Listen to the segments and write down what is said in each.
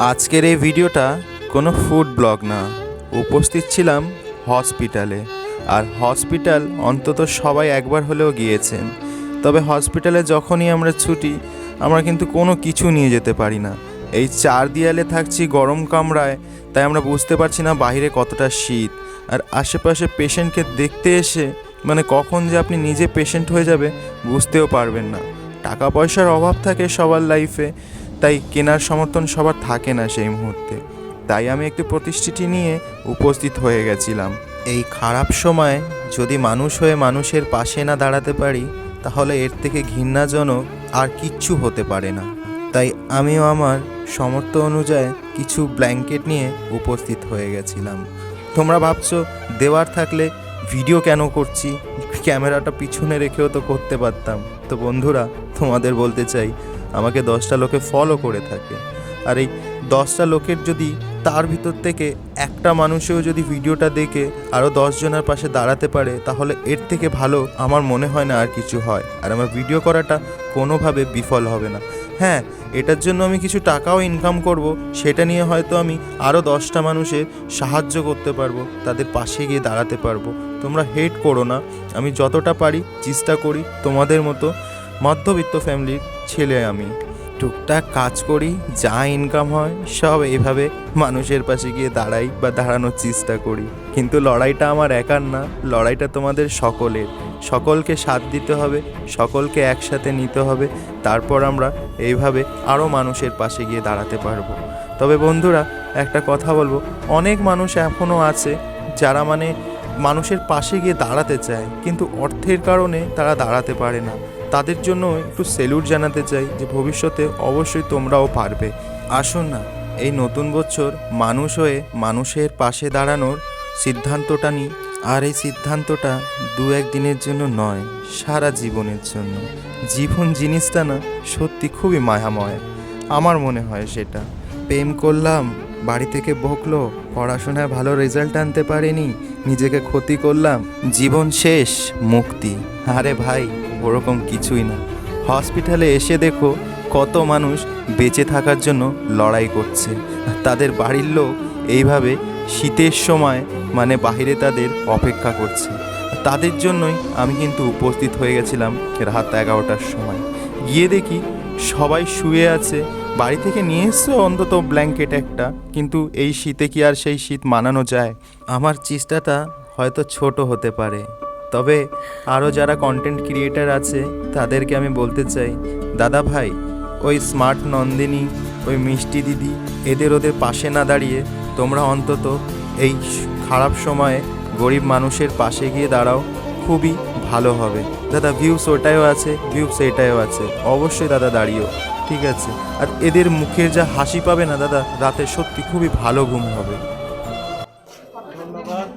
আজকের এই ভিডিওটা কোনো ফুড ব্লগ না। উপস্থিত ছিলাম হসপিটালে। আর হসপিটাল অন্তত সবাই একবার হলেও গিয়েছেন। তবে হসপিটালে যখনই আমরা ছুটি, আমরা কিন্তু কোনো কিছু নিয়ে যেতে পারি না। এই চার দেয়ালে থাকছি গরম কামরায়, তাই আমরা বুঝতে পারছি না বাইরে কতটা শীত। আর আশেপাশে পেশেন্টকে দেখতে এসে মানে কখন যে আপনি নিজে পেশেন্ট হয়ে যাবে, বুঝতেও পারবেন না। টাকা পয়সার অভাব থাকে সবার লাইফে তাই কেনার সমর্থন সবার থাকে না সেই মুহূর্তে। তাই আমি একটি প্রতিষ্ঠিতি নিয়ে উপস্থিত হয়ে গেছিলাম। এই খারাপ সময় যদি মানুষ হয়ে মানুষের পাশে না দাঁড়াতে পারি, তাহলে এর থেকে ঘৃণাজনক আর কিচ্ছু হতে পারে না। তাই আমিও আমার সমর্থ অনুযায়ী কিছু ব্ল্যাঙ্কেট নিয়ে উপস্থিত হয়ে গেছিলাম। তোমরা ভাবছ, দেওয়ার থাকলে ভিডিও কেন করছি? ক্যামেরাটা পিছনে রেখেও তো করতে পারতাম। তো বন্ধুরা, তোমাদের বলতে চাই আমাকে দশটা লোকে ফলো করে থাকে। আর এই দশটা লোকের যদি তার ভিতর থেকে একটা মানুষেও যদি ভিডিওটা দেখে আরও দশজনের পাশে দাঁড়াতে পারে, তাহলে এর থেকে ভালো আমার মনে হয় না আর কিছু হয়। আর আমার ভিডিও করাটা কোনোভাবে বিফল হবে না। হ্যাঁ এটার জন্য আমি কিছু টাকাও ইনকাম করব, সেটা নিয়ে হয়তো আমি আরও দশটা মানুষের সাহায্য করতে পারব, তাদের পাশে গিয়ে দাঁড়াতে পারব। তোমরা হেট করো না। আমি যতটা পারি চেষ্টা করি তোমাদের মতো মধ্যবিত্ত ফ্যামিলির ছেলে আমি। টুকটাক কাজ করি, যা ইনকাম হয়, সব এইভাবে মানুষের পাশে গিয়ে দাঁড়াই বা দাঁড়ানোর চেষ্টা করি। কিন্তু লড়াইটা আমার একার না, লড়াইটা তোমাদের সকলের। সকলকে সাথ দিতে হবে, সকলকে একসাথে নিতে হবে, তারপর আমরা এইভাবে আরও মানুষের পাশে গিয়ে দাঁড়াতে পারব। তবে বন্ধুরা, একটা কথা বলব, অনেক মানুষ এখনও আছে যারা মানে মানুষের পাশে গিয়ে দাঁড়াতে চায়, কিন্তু অর্থের কারণে তারা দাঁড়াতে পারে না। তাদের জন্য একটু সেলুট জানাতে চাই যে ভবিষ্যতে অবশ্যই তোমরাও পারবে। আসুন না, এই নতুন বছর মানুষ হয়ে মানুষের পাশে দাঁড়ানোর সিদ্ধান্তটা নিই। আর এই সিদ্ধান্তটা দু একদিনের জন্য নয়, সারা জীবনের জন্য। জীবন জিনিসটা না, সত্যি খুবই মায়াময়। আমার মনে হয় সেটা। প্রেম করলাম, বাড়ি থেকে বকলো, পড়াশোনায় ভালো রেজাল্ট আনতে পারেনি, নিজেকে ক্ষতি করলাম, জীবন শেষ, মুক্তি। আরে ভাই ওরকম কিছুই না। হসপিটালে এসে দেখো কত মানুষ বেঁচে থাকার জন্য লড়াই করছে। তাদের বাড়ির লোক এইভাবে শীতের সময় মানে বাইরে তাদের অপেক্ষা করছে। তাদের জন্যই আমি কিন্তু উপস্থিত হয়ে গেছিলাম রাত এগারোটার সময়। গিয়ে দেখি সবাই শুয়ে আছে। বাড়ি থেকে নিয়ে এসছো অন্তত ব্ল্যাঙ্কেট একটা? কিন্তু এই শীতে কি আর সেই শীত মানানো যায়? আমার চেষ্টাটা হয়তো ছোট হতে পারে। তবে আরও যারা কন্টেন্ট ক্রিয়েটার আছে, তাদেরকে আমি বলতে চাই, দাদা ভাই, ওই স্মার্ট নন্দিনী, ওই মিষ্টি দিদি, এদের ওদের পাশে না দাঁড়িয়ে তোমরা অন্তত এই খারাপ সময়ে গরিব মানুষের পাশে গিয়ে দাঁড়াও, খুবই ভালো হবে। দাদা ভিউস ওটাও আছে ভিউস এটাও আছে। অবশ্যই দাদা দাঁড়িয়েও, ঠিক আছে? আর এদের মুখের যা হাসি পাবে না দাদা, রাতে সত্যি খুবই ভালো ঘুম হবে। ধন্যবাদ।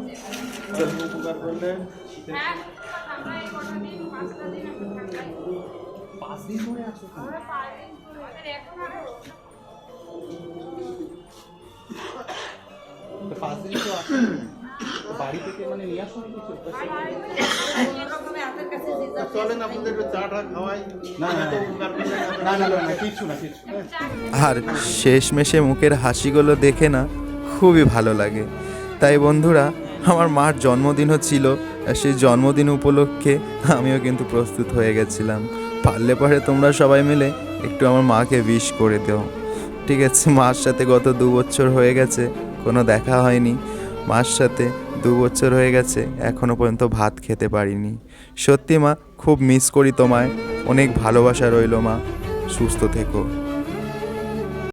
আর শেষমেশে মুখের হাসিগুলো দেখে না খুবই ভালো লাগে। তাই বন্ধুরা আমার মার জন্মদিনও ছিল, আর সেই জন্মদিন উপলক্ষে আমিও কিন্তু প্রস্তুত হয়ে গেছিলাম। পারলে পরে তোমরা সবাই মিলে একটু আমার মাকে উইশ করে দাও। ঠিক আছে, মার সাথে গত দু বছর হয়ে গেছে, কোনো দেখা হয়নি। মার সাথে দু বছর হয়ে গেছে এখনও পর্যন্ত ভাত খেতে পারিনি। সত্যি মা, খুব মিস করি তোমায়। অনেক ভালোবাসা রইল মা। সুস্থ থেকো।